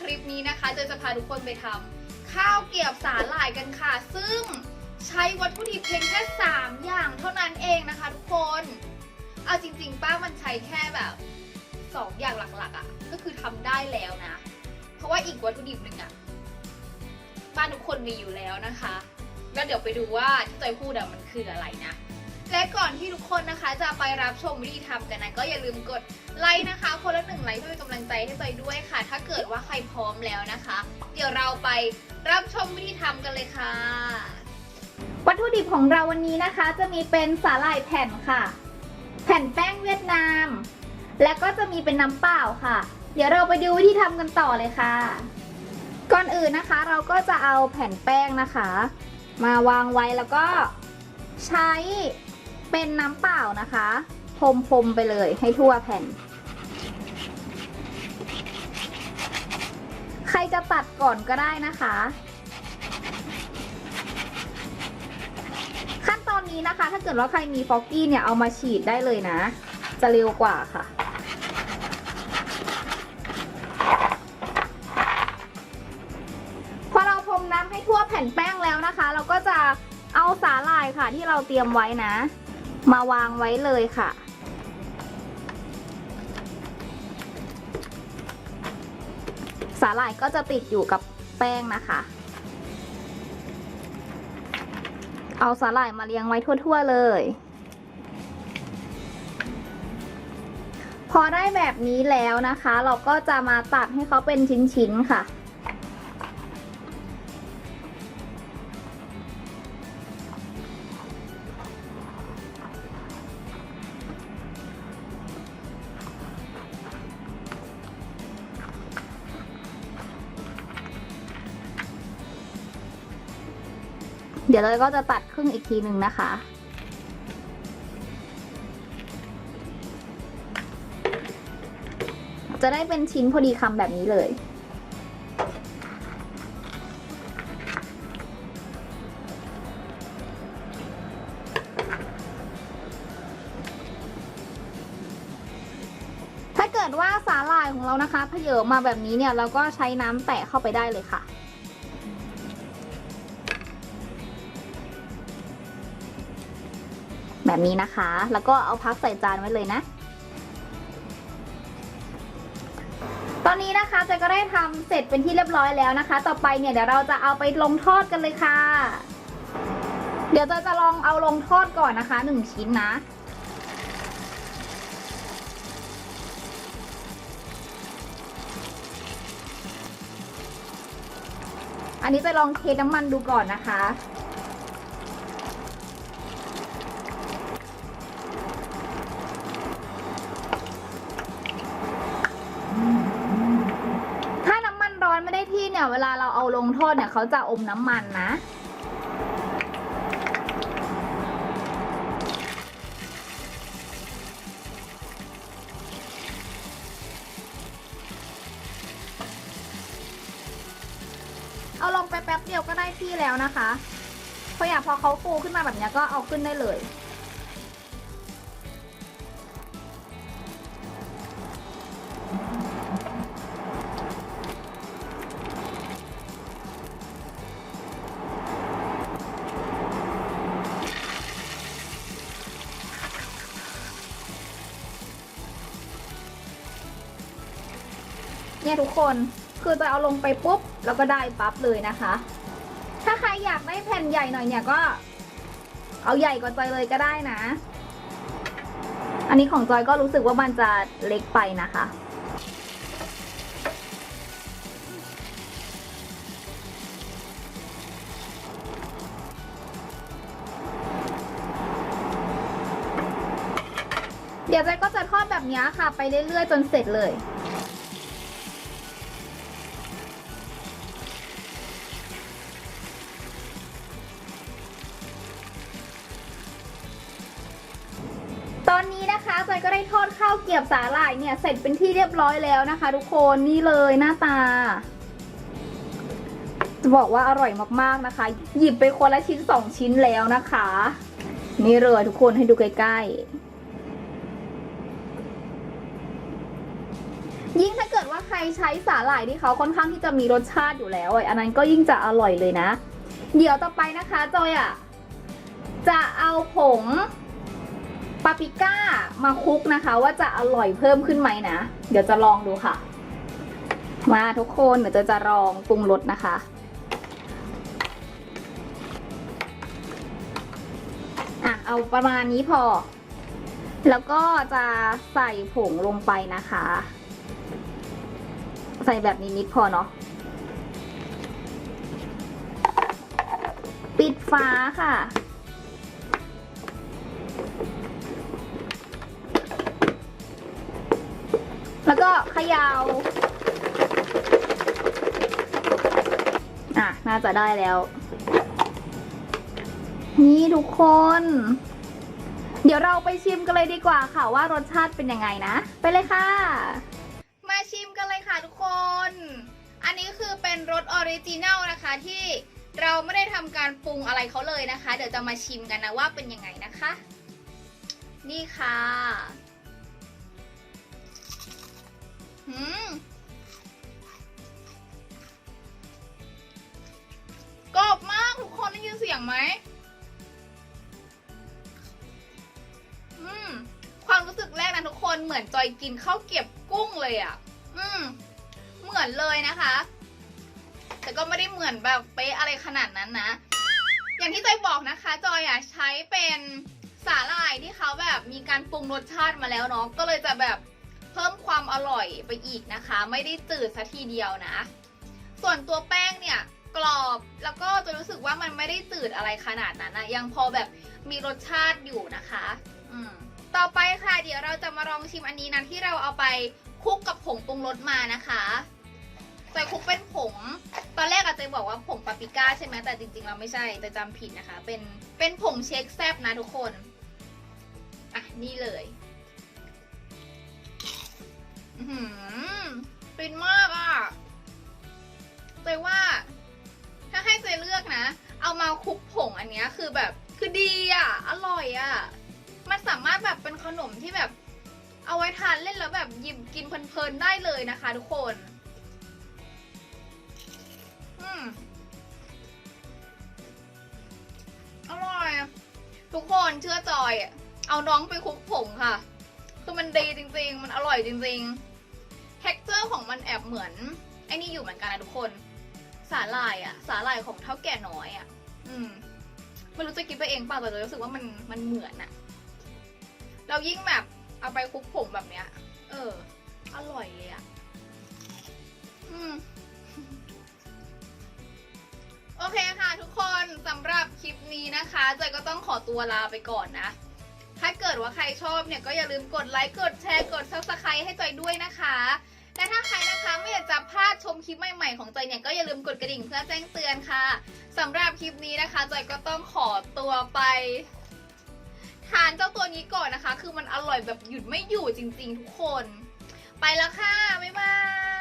คลิปนี้นะคะเจจะพาทุกคนไปทำข้าวเกรียบสาหร่ายกันค่ะ ซึ่งใช้วัตถุดิบเพียงแค่ 3 อย่างเท่านั้นเองนะคะทุกคน เอาจริง ๆ ป้ามันใช้แค่แบบ 2 อย่างหลักๆอะ่ะ ก็คือทำได้แล้วนะ เพราะว่าอีกวัตถุดิบหนึ่งอะ่ะป้าทุกคนมีอยู่แล้วนะคะ แล้วเดี๋ยวไปดูว่าที่จอยพูดอะมันคืออะไรนะ และก่อนที่ทุกคนนะคะจะไปรับชมวิธีทำกันนะก็อย่าลืมกดไลค์นะคะคนละหนึ่งไลค์เพื่อเป็นกำลังใจให้จอยด้วยค่ะ ถ้าเกิดว่าใครพร้อมแล้วนะคะ เดี๋ยวเราไปรับชมวิธีทำกันเลยค่ะ วัตถุดิบของเราวันนี้นะคะจะมีเป็นสาหร่ายแผ่นค่ะ แผ่นแป้งเวียดนาม และก็จะมีเป็นน้ำเปล่าค่ะ เดี๋ยวเราไปดูวิธีทำกันต่อเลยค่ะ ก่อนอื่นนะคะ เราก็จะเอาแผ่นแป้งนะคะ มาวางไว้แล้วก็ใช้ เป็นน้ำเปล่านะคะพรมๆไปเลยให้ทั่วแผ่น ใครจะตัดก่อนก็ได้นะคะ ขั้นตอนนี้นะคะ ถ้าเกิดว่าใครมีฟอกกี้เนี่ยเอามาฉีดได้เลยนะ จะเร็วกว่าค่ะพอเราพรมน้ำให้ทั่วแผ่นแป้งแล้วนะคะ เราก็จะเอาสาหร่ายค่ะที่เราเตรียมไว้นะ มาวางไว้เลยค่ะ สาหร่ายก็จะติดอยู่กับแป้งนะคะ เอาสาหร่ายมาเรียงไว้ทั่ว ๆ เลย พอได้แบบนี้แล้วนะคะ เราก็จะมาตัดให้เขาเป็นชิ้น ๆ ค่ะ เดี๋ยวเราก็จะตัดครึ่งอีกทีหนึ่งนะคะ จะได้เป็นชิ้นพอดีคำแบบนี้เลยถ้าเกิดว่าสาหร่ายของเรานะคะเพเยอมาแบบนี้เนี่ยเราก็ใช้น้ำแตะเข้าไปได้เลยค่ะ แบบนี้นะคะ แล้วก็เอาพักใส่จานไว้เลยนะ ตอนนี้นะคะเจก็ได้ทำเสร็จเป็นที่เรียบร้อยแล้วนะคะ ต่อไปเนี่ยเดี๋ยวเราจะเอาไปลงทอดกันเลยค่ะ เดี๋ยวเจจะลองเอาลงทอดก่อนนะคะหนึ่งชิ้นนะอันนี้จะลองเทน้ำมันดูก่อนนะคะ เนี่ยเวลาเราเอาลงทอดเนี่ยเขาจะอมน้ำมันนะ เอาลงไปแป๊บเดียวก็ได้ที่แล้วนะคะเพราะอย่างพอเขาฟูขึ้นมาแบบเนี้ยก็เอาขึ้นได้เลย เนี่ยทุกคนคือจะเอาลงไปปุ๊บ แล้วก็ได้ปั๊บเลยนะคะ ถ้าใครอยากได้แผ่นใหญ่หน่อยเนี่ยก็ เอาใหญ่กว่าจอยเลยก็ได้นะ อันนี้ของจอยก็รู้สึกว่ามันจะเล็กไปนะคะเดี๋ยวจอยก็จะทอดแบบนี้ค่ะ ไปเรื่อยๆ จนเสร็จเลย อนนี้นะคะจอยก็ได้ทอดข้าวเกรียบสาหร่ายเนี่ยเสร็จเป็นที่เรียบร้อยแล้วนะคะ ทุกคนนี่เลยหน้าตา จะบอกว่าอร่อยมากๆนะคะ หยิบไปคนละชิ้นสองชิ้นแล้วนะคะ นี่เลยทุกคนให้ดูใกล้ๆ ยิ่งถ้าเกิดว่าใครใช้สาหร่ายที่เขาค่อนข้างที่จะมีรสชาติอยู่แล้วอันนั้นก็ยิ่งจะอร่อยเลยนะ เดี๋ยวต่อไปนะคะจอยอะจะเอาผงาปริก้ามาคลุกนะคะ ว่าจะอร่อยเพิ่มขึ้นไหมนะ เดี๋ยวจะลองดูค่ะ มาทุกคนเดี๋ยวจะจะลองปรุงรสนะคะ อะเอาประมาณนี้พอ แล้วก็จะใส่ผงลงไปนะคะ ใส่แบบนี้นิดพอเนาะปิดฟ้าค่ะ แล้วก็เขยาวอะ น่าจะได้แล้ว นี่ทุกคน เดี๋ยวเราไปชิมกันเลยดีกว่าค่ะว่ารสชาติเป็นยังไงนะ ไปเลยค่ะ มาชิมกันเลยค่ะทุกคน อันนี้คือเป็นรสออริจินัลนะคะที่เราไม่ได้ทำการปรุงอะไรเขาเลยนะคะ เดี๋ยวจะมาชิมกันนะว่าเป็นยังไงนะคะ นี่ค่ะ หืมกรอบมากทุกคนได้ยินเสียงไหมอืมความรู้สึกแรกนะทุกคนเหมือนจอยกินข้าวเกรียบกุ้งเลยอะ่ะ อืม เหมือนเลยนะคะ แต่ก็ไม่ได้เหมือนแบบเป๊ะอะไรขนาดนั้นนะ อย่างที่จอยบอกนะคะ จอยอะใช้เป็นสาหร่ายที่เขาแบบมีการปรุงรสชาติมาแล้วเนาะก็เลยจะแบบ เพิ่มความอร่อยไปอีกนะคะ ไม่ได้จืดซะทีเดียวนะ ส่วนตัวแป้งเนี่ยกรอบแล้วก็จะรู้สึกว่ามันไม่ได้จืดอะไรขนาดนั้นนะยังพอแบบมีรสชาติอยู่นะคะ อืมต่อไปค่ะเดี๋ยวเราจะมาลองชิมอันนี้นะที่เราเอาไปคลุกกับผงปรุงรสมานะคะใส่คลุกเป็นผง ตอนแรกอาจจะบอกว่าผงปาปริก้าใช่ไหมแต่จริงๆเราไม่ใช่แต่จำผิดนะคะ เป็นเป็นผงเช็คแซบนะทุกคน อะนี่เลย ฟินมากอะเจยว่า ถ้าให้เจยเลือกนะ เอามาคุกผงอันเนี้ยคือแบบคือดีอะ อร่อยอะ มันสามารถแบบเป็นขนมที่แบบ เอาไว้ทานเล่นแล้วแบบหยิบกินเพลินๆได้เลยนะคะทุกคน อืมอร่อย ทุกคนเชื่อจอย เอาน้องไปคุกผงค่ะ คือมันดีจริง ๆ มันอร่อยจริง ๆ เท็กเจอร์ของมันแอบเหมือนไอ้นี่อยู่เหมือนกันนะทุกคน สาหร่ายอะสาหร่ายของเท่าแก่น้อยอะอืมไม่รู้จะคิดไปเองเปล่าแต่จรู้สึกว่ามันมันเหมือนอะเรายิ่งแบบเอาไปคลุกผงแบบเนี้ย เออ อร่อยเลยอะอืมโอเคค่ะทุกคนสำหรับคลิปนี้นะคะจอยก็ต้องขอตัวลาไปก่อนนะ ถ้าเกิดว่าใครชอบเนี่ยก็อย่าลืมกดไลค์ กดแชร์ กด subscribe ให้จอยด้วยนะคะ และถ้าใครนะคะไม่อยากจะพลาดชมคลิปใหม่ๆของจอยเนี่ยก็อย่าลืมกดกระดิ่งเพื่อแจ้งเตือนค่ะสำหรับคลิปนี้นะคะจอยก็ต้องขอตัวไปทานเจ้าตัวนี้ก่อนนะคะ คือมันอร่อยแบบหยุดไม่อยู่จริงๆทุกคน ไปแล้วค่ะ บ๊ายบาย